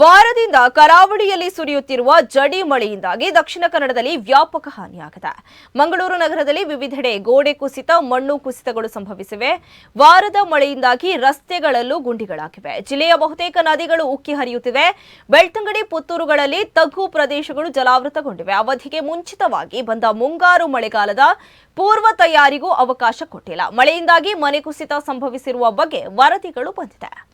ವಾರದಿಂದ ಕರಾವಳಿಯಲ್ಲಿ ಸುರಿಯುತ್ತಿರುವ ಜಡಿ ಮಳೆಯಿಂದಾಗಿ ದಕ್ಷಿಣ ಕನ್ನಡದಲ್ಲಿ ವ್ಯಾಪಕ ಹಾನಿಯಾಗಿದೆ. ಮಂಗಳೂರು ನಗರದಲ್ಲಿ ವಿವಿಧೆಡೆ ಗೋಡೆ ಕುಸಿತ, ಮಣ್ಣು ಕುಸಿತಗಳು ಸಂಭವಿಸಿವೆ. ವಾರದ ಮಳೆಯಿಂದಾಗಿ ರಸ್ತೆಗಳಲ್ಲೂ ಗುಂಡಿಗಳಾಗಿವೆ. ಜಿಲ್ಲೆಯ ಬಹುತೇಕ ನದಿಗಳು ಉಕ್ಕಿ ಹರಿಯುತ್ತಿವೆ. ಬೆಳ್ತಂಗಡಿ, ಪುತ್ತೂರುಗಳಲ್ಲಿ ತಗ್ಗು ಪ್ರದೇಶಗಳು ಜಲಾವೃತಗೊಂಡಿವೆ. ಅವಧಿಗೆ ಮುಂಚಿತವಾಗಿ ಬಂದ ಮುಂಗಾರು ಮಳೆಗಾಲದ ಪೂರ್ವ ತಯಾರಿಗೂ ಅವಕಾಶ ಕೊಟ್ಟಿಲ್ಲ. ಮಳೆಯಿಂದಾಗಿ ಮನೆ ಕುಸಿತ ಸಂಭವಿಸಿರುವ ಬಗ್ಗೆ ವರದಿಗಳು ಬಂದಿದೆ.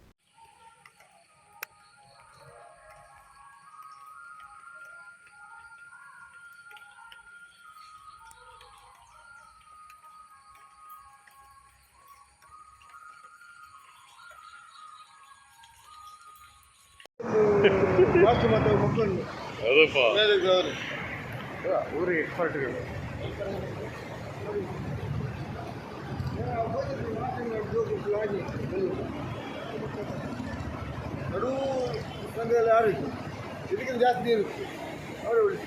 ಊರಿಗೆ ಎಕ್ಸ್ಪರ್ಟ್ಗಳು. ನಡು ಸಂಘದಲ್ಲಿ ಯಾರು ಇತ್ತು ಇದಕ್ಕಿಂತ ಜಾಸ್ತಿ ಇರುತ್ತೆ ಇತ್ತು ಅವರು ಉಳಿಸಿ.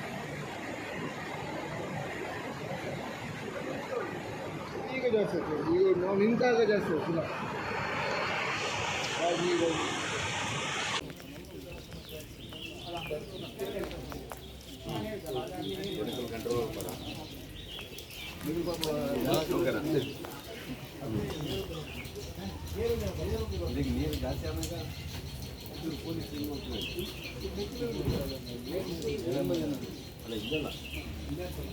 ಈಗ ಜಾಸ್ತಿ ಆಗ್ತದೆ. ಈಗ ನಾವು ನಿಂತಾಗ ಜಾಸ್ತಿ ಆಗ್ತದೆ. ಈಗ ಅಲ್ಲ ಇದೆಲ್ಲ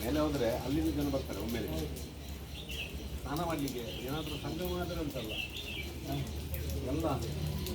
ಮೇಲೆ ಹೋದ್ರೆ ಅಲ್ಲಿಂದ ಜನ ಬರ್ತಾರೆ ಒಮ್ಮೆ ಸ್ನಾನ ಮಾಡಲಿಕ್ಕೆ ಏನಾದರೂ ಸಂಘ ಆದರೆ ಅಂತಲ್ಲ ಎಲ್ಲ